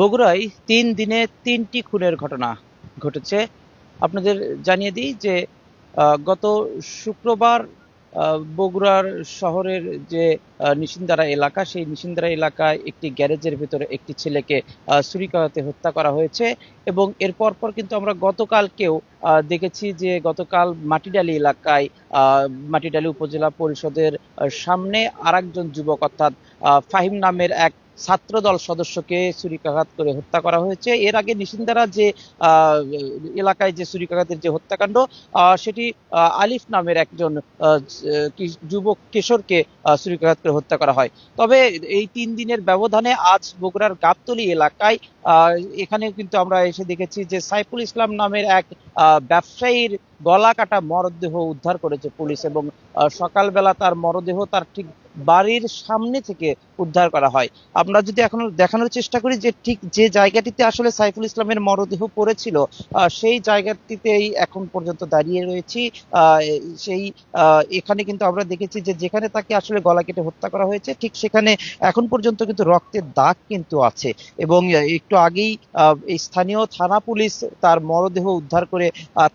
বগুড়ায় তিন দিনে তিনটি খুনের ঘটনা ঘটেছে। আপনাদের জানিয়ে দিই যে গত শুক্রবার বগুড়ার শহরের যে নিশিন্দারা এলাকা, সেই নিশিন্দারা এলাকায় একটি গ্যারেজের ভিতরে একটি ছেলেকে ছুরিকাঘাতে হত্যা করা হয়েছে এবং এরপর পর কিন্তু আমরা গতকালকেও দেখেছি যে, গতকাল মাটিডালি এলাকায় মাটিডালি উপজেলা পরিষদের সামনে আরেকজন যুবক, অর্থাৎ ফাহিম নামের এক ছাত্রদল সদস্যকে ছুরিকাঘাত করে হত্যা করা হয়েছে। এর আগে নিশিন্দারা যে এলাকায় যে ছুরিকাঘাতের যে হত্যাকাণ্ড সেটি আলিফ নামের একজন যুবক কিশোরকে ছুরিকাঘাত করে হত্যা করা হয়। তবে এই তিন দিনের ব্যবধানে আজ বগুড়ার গাবতলী এলাকায় এখানে কিন্তু আমরা এসে দেখেছি যে সাইফুল ইসলাম নামের এক ব্যবসায়ীর গলা কাটা মরদেহ উদ্ধার করেছে পুলিশ এবং সকালবেলা তার মরদেহ তার ঠিক বাড়ির সামনে থেকে উদ্ধার করা হয়। আমরা যদি এখন দেখানোর চেষ্টা করি যে ঠিক যে জায়গাটিতে আসলে সাইফুল ইসলামের মরদেহ পড়েছিল সেই জায়গাটিতেই এখন পর্যন্ত দাঁড়িয়ে রয়েছি। সেই এখানে কিন্তু আমরা দেখেছি যে যেখানে তাকে আসলে গলা কেটে হত্যা করা হয়েছে, ঠিক সেখানে এখন পর্যন্ত কিন্তু রক্তের দাগ কিন্তু আছে। এবং একটু আগেই স্থানীয় থানা পুলিশ তার মরদেহ উদ্ধার করে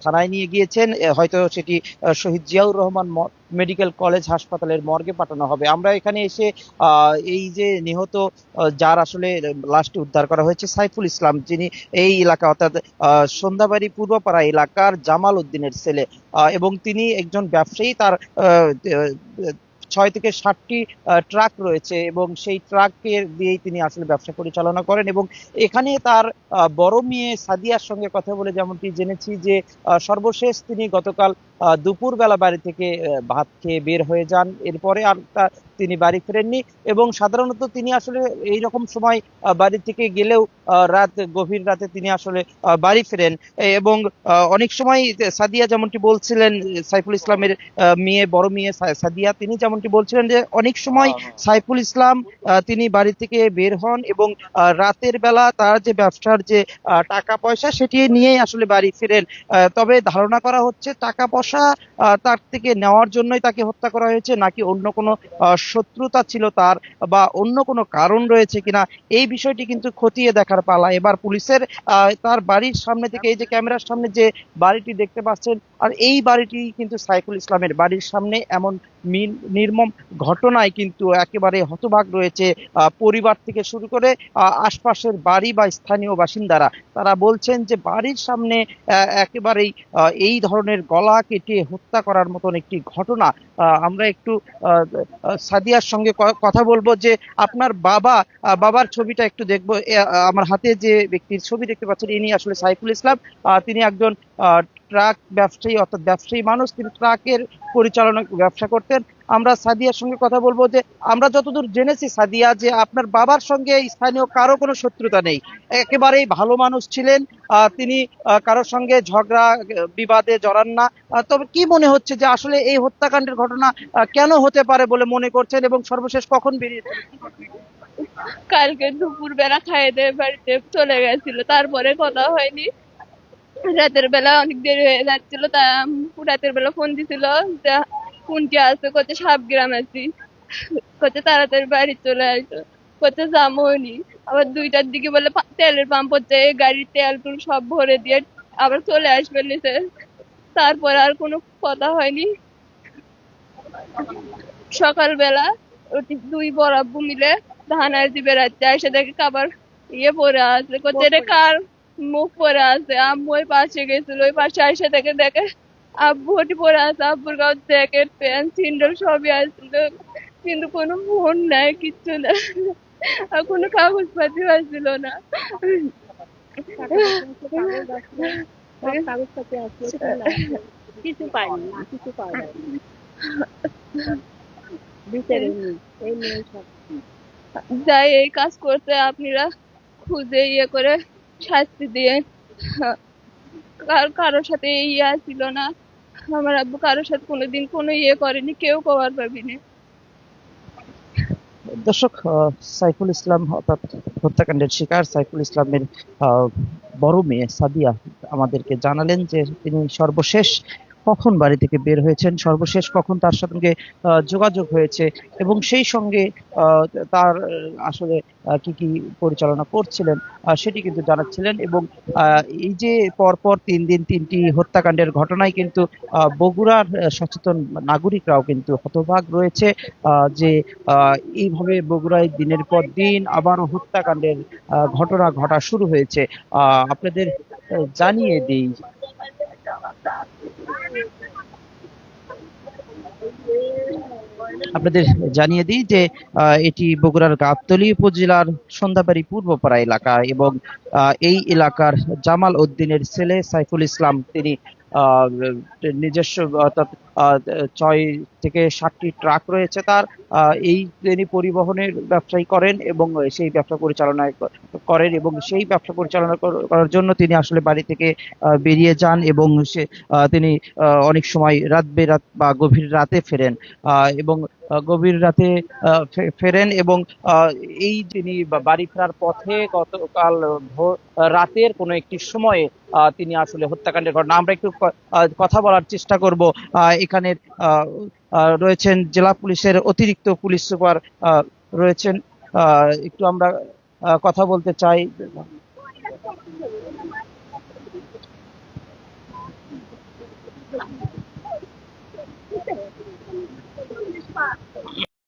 থানায় নিয়ে গিয়েছেন। হয়তো সেটি শহীদ জিয়াউর রহমান মেডিকেল কলেজ হাসপাতালের মর্গে পাঠানো হবে। আমরা এখানে এসে এই যে নিহত যার আসলে লাশটি উদ্ধার করা হয়েছে, সাইফুল ইসলাম, যিনি এই এলাকা অর্থাৎ সন্ধ্যাবাড়ি পূর্বপাড়া এলাকার জামাল উদ্দিনের ছেলে এবং তিনি একজন ব্যবসায়ী, তার ছয় থেকে ষাটটি ট্রাক রয়েছে এবং সেই ট্রাকের দিয়েই তিনি আসলে ব্যবসা পরিচালনা করেন এবং এখানে তার বড় মেয়ে সাদিয়ার সঙ্গে কথা বলে যেমনটি জেনেছি যে সর্বশেষ তিনি গতকাল দুপুরবেলা বাড়ি থেকে ভাত খেয়ে বের হয়ে যান। এরপরে আর তা- তিনি বাড়ি ফেরেননি এবং সাধারণত তিনি আসলে এই রকম সময় বাড়ি থেকে গেলেও রাত গভীর রাতে তিনি আসলে বাড়ি ফেরেন। এবং অনেক সময় সাদিয়া যেমনটি বলছিলেন সাইফুল ইসলামের মেয়ে বড় মেয়ে সাদিয়া তিনি যেমনটি বলছিলেন যে অনেক সময় সাইফুল ইসলাম তিনি বাড়ি থেকে বের হন এবং রাতের বেলা তার যে ব্যবসার যে টাকা পয়সা সেটি নিয়েই আসলে বাড়ি ফেরেন। তবে ধারণা করা হচ্ছে টাকা পয়সা আহ, তার থেকে নেওয়ার জন্যই তাকে হত্যা করা হয়েছে নাকি অন্য কোনো শত্রুতা ছিল তার বা অন্য কোনো কারণ রয়েছে কিনা, এই বিষয়টি কিন্তু খতিয়ে দেখার পালা। এবার পুলিশের তার বাড়ির সামনে থেকে এই যে ক্যামেরার সামনে যে বাড়িটি দেখতে পাচ্ছেন, আর এই বাড়িটি কিন্তু সাইফুল ইসলামের বাড়ির সামনে এমন নির্মম ঘটনায় কিন্তু একেবারে হতবাক রয়েছে পরিবার থেকে শুরু করে আশপাশের বাড়ি বা স্থানীয় বাসিন্দারা। তারা বলছেন যে বাড়ির সামনে একেবারেই এই ধরনের গলা কেটে হত্যা করার মতন একটি ঘটনা আমরা একটু সাদিয়ার সঙ্গে কথা বলব যে আপনার বাবা বাবার ছবিটা একটু দেখব। আমার হাতে যে ব্যক্তির ছবি দেখতে পাচ্ছেন, ইনি আসলে সাইফুল ইসলাম। তিনি একজন ট্রাক ব্যবসায়ী, অর্থাৎ ব্যবসায়ী মানুষ তিনি ট্রাকের পরিচালনা ব্যবসা করতেন। আমরা সাদিয়ার সঙ্গে কথা বলব যে, আমরা যতদূর জেনেছি সাদিয়া যে আপনার বাবার সঙ্গে স্থানীয় কারও কোনো শত্রুতা নেই। একেবারেই ভালো মানুষ ছিলেন তিনি কারোর সঙ্গে ঝগড়া, বিবাদে জড়ান না। তবে কি মনে হচ্ছে যে আসলে এই হত্যাকাণ্ডের ঘটনা কেন হতে পারে বলে মনে করছেন এবং সর্বশেষ কখন বেরিয়েছে কালকে দুপুর বেলা খাইয়ে দিয়ে বাড়িতে চলে গেছিল, তারপরে কথা হয়নি। রাতের বেলা অনেক দেরি হয়ে যাচ্ছিল, তা রাতের বেলা ফোন দিছিল যে কোনটি আছে? কোথায় সাবগ্রাম আছি। কোথায় তাড়াতাড়ি বাড়ি চলে আসো কোথায় যামোনি আবার দুইটার দিকে বলে তেলের পাম্প হচ্ছে গাড়ির তেল টুল সব ভরে দিয়ে আবার চলে আসবে নিচে। তারপর আর কোনো কথা হয়নি। সকালবেলা ওটি দুই বড় আব্বু মিলে ধান আর দিবে রাত্রে এসে দেখে খাবার ইয়ে পরে আছে। কোথায় কার মুখ পরে আছে আম্মু ওই পাশে গেছিল ওই পাশে এসে দেখে দেখে আব্বু পরে আছে আব্বুর গাও জ্যাকেট প্যান্ট সিন্ডল সবই আসছিল কিন্তু কোনো ফোন নাই কিচ্ছু না আর কোনো কাগজপাতি আসছিল না। কাগজপাতি কিছু পাইনি কিছু যাই এই কাজ করতে আপনারা খুঁজে ইয়ে করে শাস্তি দিয়ে কারোর সাথে ইয়া ছিল না। আমার আব্বু কারোর সাথে কোনোদিন কোনো ইয়ে করেনি, কেউ কবার পাবিনি দর্শক সাইফুল ইসলাম অর্থাৎ হত্যাকাণ্ডের শিকার সাইফুল ইসলামের বড় মেয়ে সাদিয়া আমাদেরকে জানালেন যে তিনি সর্বশেষ কখন বাড়ি থেকে বের হয়েছেন? সর্বশেষ কখন তার সঙ্গে যোগাযোগ হয়েছে? এবং সেই সঙ্গে তার আসলে কি কি পরিচালনা করছিলেন সেটি কিন্তু জানাচ্ছিলেন এবং এই যে পরপর তিন দিন তিনটি হত্যাকাণ্ডের ঘটনায় কিন্তু বগুড়ার সচেতন নাগরিকরাও কিন্তু হতভাগ রয়েছে যে এইভাবে বগুড়ায় দিনের পর দিন আবারও হত্যাকাণ্ডের ঘটনা ঘটা শুরু হয়েছে। আপনাদের জানিয়ে দিই আপনাদের জানিয়ে দিই যে এটি বগুড়ার গাবতলী উপজেলার সন্ধ্যাবাড়ি পূর্বপাড়া এলাকা এবং এই এলাকার জামাল উদ্দিনের ছেলে সাইফুল ইসলাম, তিনি নিজস্ব, অর্থাৎ ছয় থেকে সাতটি ট্রাক রয়েছে তার। এই তিনি পরিবহনের ব্যবসায়ী করেন এবং সেই ব্যবসা পরিচালনা করেন এবং সেই ব্যবসা পরিচালনা করার জন্য তিনি আসলে বাড়ি থেকে বেরিয়ে যান এবং সে তিনি অনেক সময় রাত বেরাত বা গভীর রাতে ফেরেন। এবং গভীর রাতে ফেরেন এবং এই তিনি বাড়ি ফেরার পথে গতকাল রাতের কোনো একটি সময়ে তিনি আসলে হত্যাকাণ্ডের ঘটনা। আমরা একটু কথা বলার চেষ্টা করব। আহ, রয়েছেন জেলা পুলিশের অতিরিক্ত পুলিশ সুপার রয়েছেন। একটু আমরা কথা বলতে চাই। Fuck.